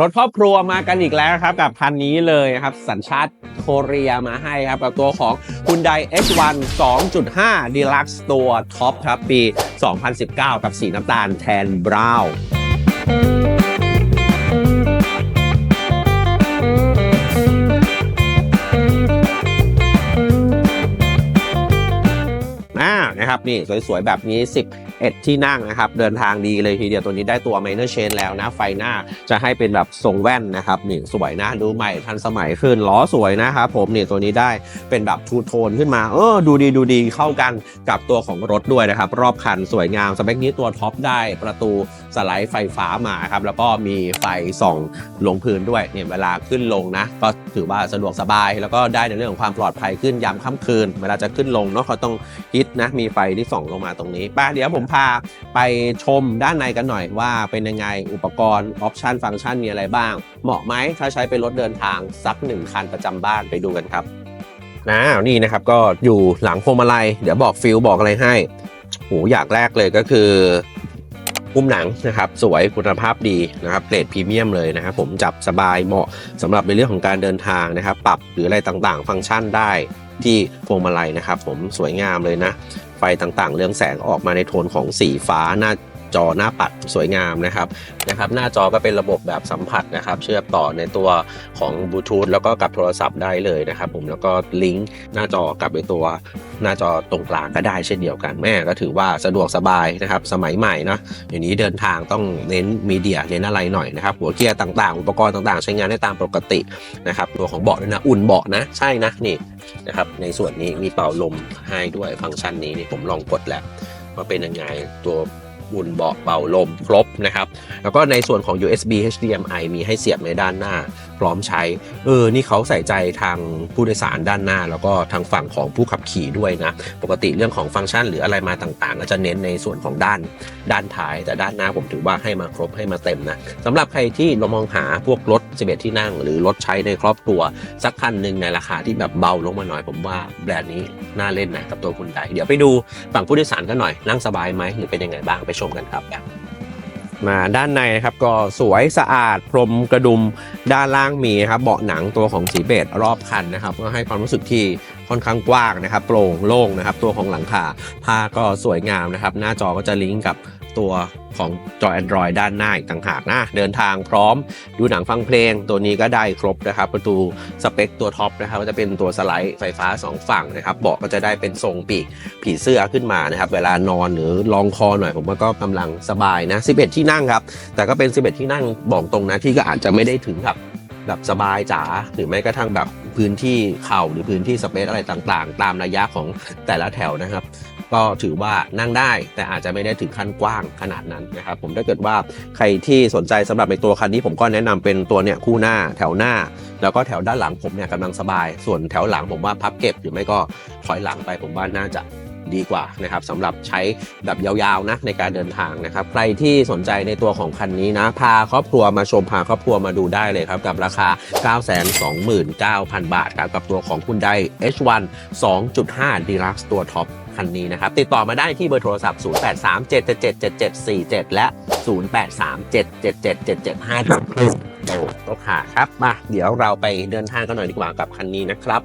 รถครอบครัวมากันอีกแล้วครับ กับคันนี้เลยครับ สัญชาติโคเรียมาให้ครับ กับตัวของ Hyundai H1 2.5 Deluxe ตัวท็อปครับ ปี 2019 กับสีน้ำตาลแทนบราวน์อ่านะครับนี่สวยๆ แบบนี้ 11 ที่นั่งนะครับ เดินทางดีเลยทีเดียวตัวนี้ได้ตัว Minor Change แล้วนะ ไฟหน้าจะให้เป็นแบบทรงแว่นนะครับนี่สวยนะ ดูใหม่ทันสมัยขึ้นล้อสวยนะครับผมนี่ตัวนี้ได้เป็นแบบทูโทนขึ้นมา เออ ดูดีดูดีเข้ากันกับตัวของรถด้วยนะครับ รอบคันสวยงามสเปคนี้ตัวท็อปได้ประตู สไลด์ไฟฟ้ามาครับแล้วก็มีไฟส่องลงพื้นด้วยเนี่ยเวลาขึ้นลงนะก็ถือว่าสะดวกสบาย แล้วก็ได้ในเรื่องของความปลอดภัยขึ้นยามค่ำคืน เวลาจะขึ้นลงเนาะเขาต้องฮิตนะมีไฟที่ส่องลงมาตรงนี้ไป้าเดี๋ยวผมพาไปชมด้านในกันหน่อยว่าเป็นยังไงอุปกรณ์ออปชันฟังก์ชันมีอะไรบ้าง เหมาะไหมถ้าใช้เป็นรถเดินทางสักหนึ่งคันประจำบ้านไปดูกันครับนะนี่นะครับก็อยู่หลังพวงมาลัยเดี๋ยวบอกฟิลบอกอะไรให้โหอยางแรกเลยก็คือ หุ้มหนังนะครับสวยคุณภาพดีนะครับเกรดพรีเมียมเลยนะครับผมจับสบายเหมาะสำหรับในเรื่องของการเดินทางนะครับ ปรับหรืออะไรต่างๆ ฟังก์ชันได้ที่พวงมาลัยนะครับ ผมสวยงามเลยนะ ไฟต่างๆ เรื่องแสงออกมาในโทนของสีฟ้าน่า จอหน้าปัดสวยงามนะครับนะครับ หน้าจอก็เป็นระบบแบบสัมผัสนะครับ เชื่อมต่อในตัวของบลูทูธแล้วก็กับโทรศัพท์ได้เลยนะครับ ผมแล้วก็ลิงก์หน้าจอกับในตัวหน้าจอตรงกลางก็ได้เช่นเดียวกันแม่ก็ถือว่าสะดวกสบายนะครับ สมัยใหม่นะเดี๋ยวนี้เดินทางต้องเน้นมีเดียเน้นอะไรหน่อยนะครับ หัวเกียร์ต่างๆ อุปกรณ์ต่างๆ ใช้งานได้ตามปกตินะครับ ตัวของเบาะด้วยนะอุ่นเบาะนะใช่นะนี่นะครับ ในส่วนนี้มีเป่าลมให้ด้วยฟังก์ชันนี้นี่ผมลองกดแล้วว่าเป็นยังไงตัว อุ่นเบาะเป่าลมครบนะครับ แล้วก็ในส่วนของ USB HDMI มีให้เสียบในด้านหน้าพร้อมใช้ เออ นี่เขาใส่ใจทางผู้โดยสารด้านหน้า แล้วก็ทางฝั่งของผู้ขับขี่ด้วยนะ ปกติเรื่องของฟังก์ชันหรืออะไรมาต่างๆก็จะเน้นในส่วนของด้านด้านท้าย แต่ด้านหน้าผมถือว่าให้มาครบให้มาเต็มนะสำหรับใครที่เรามองหาพวกรถ 11 ที่นั่ง หรือรถใช้ในครอบครัว สักคันหนึ่งในราคาที่แบบเบาลงมาหน่อยผมว่าแบรนด์นี้น่าเล่นนะกับตัวคุณไดเดี๋ยวไปดูฝั่งผู้โดยสารกันหน่อยนั่งสบายไหมหรือเป็นยังไงบ้างไปชมกันครับ มาด้านในนะครับก็สวยสะอาดพรมกระดุมด้านล่างมีครับเบาะหนังตัวของสีเบจรอบคันนะครับก็ให้ความรู้สึกที่ ค่อนข้างกว้างนะครับ โปร่งโล่งนะครับ ตัวของหลังคาผ้าก็สวยงามนะครับ หน้าจอก็จะลิงก์กับตัวของจอ Android ด้านหน้าอีกต่างหากนะ เดินทางพร้อมดูหนังฟังเพลง ตัวนี้ก็ได้ครบนะครับ ประตูสเปคตัวท็อปนะครับก็จะเป็นตัวสไลด์ไฟฟ้า 2 ฝั่งนะครับเบาะก็จะได้เป็นทรงปีกผีเสื้อขึ้นมานะครับ เวลานอนหรือลองคอหน่อยผมว่าก็กำลังสบายนะ 11 ที่นั่งครับ แต่ก็เป็น 11 ที่นั่งบอกตรงนะที่ก็อาจจะไม่ได้ถึงกับแบบสบายจ๋าหรือแม้กระทั่งแบบ พื้นที่เข่าหรือพื้นที่สเปซอะไรต่างๆ ตามระยะของแต่ละแถวนะครับ ก็ถือว่านั่งได้แต่อาจจะไม่ได้ถึงขั้นกว้างขนาดนั้นนะครับผมถ้าเกิดว่าใครที่สนใจสำหรับในตัวคันนี้ผมก็แนะนำเป็นตัวเนี่ยคู่หน้าแถวหน้า แล้วก็แถวด้านหลังผมเนี่ยกำลังสบาย ส่วนแถวหลังผมว่าพับเก็บหรือไม่ก็ถอยหลังไปผมว่าน่าจะ ดีกว่านะครับสำหรับใช้แบบยาวๆนะในการเดินทางนะครับใครที่สนใจในตัวของคันนี้นะพาครอบครัวมาชมพาครอบครัวมาดูได้เลยครับกับราคา 929,000 บาทครับกับตัวของคุณได H1 2.5 Deluxe ตัวท็อปคันนี้นะครับ ติดต่อมาได้ที่เบอร์โทรศัพท์ 0837777747 และ 0837777755โอ้ต้องหาครับ มา เดี๋ยวเราไปเดินทางกันหน่อยดีกว่ากับคันนี้นะครับ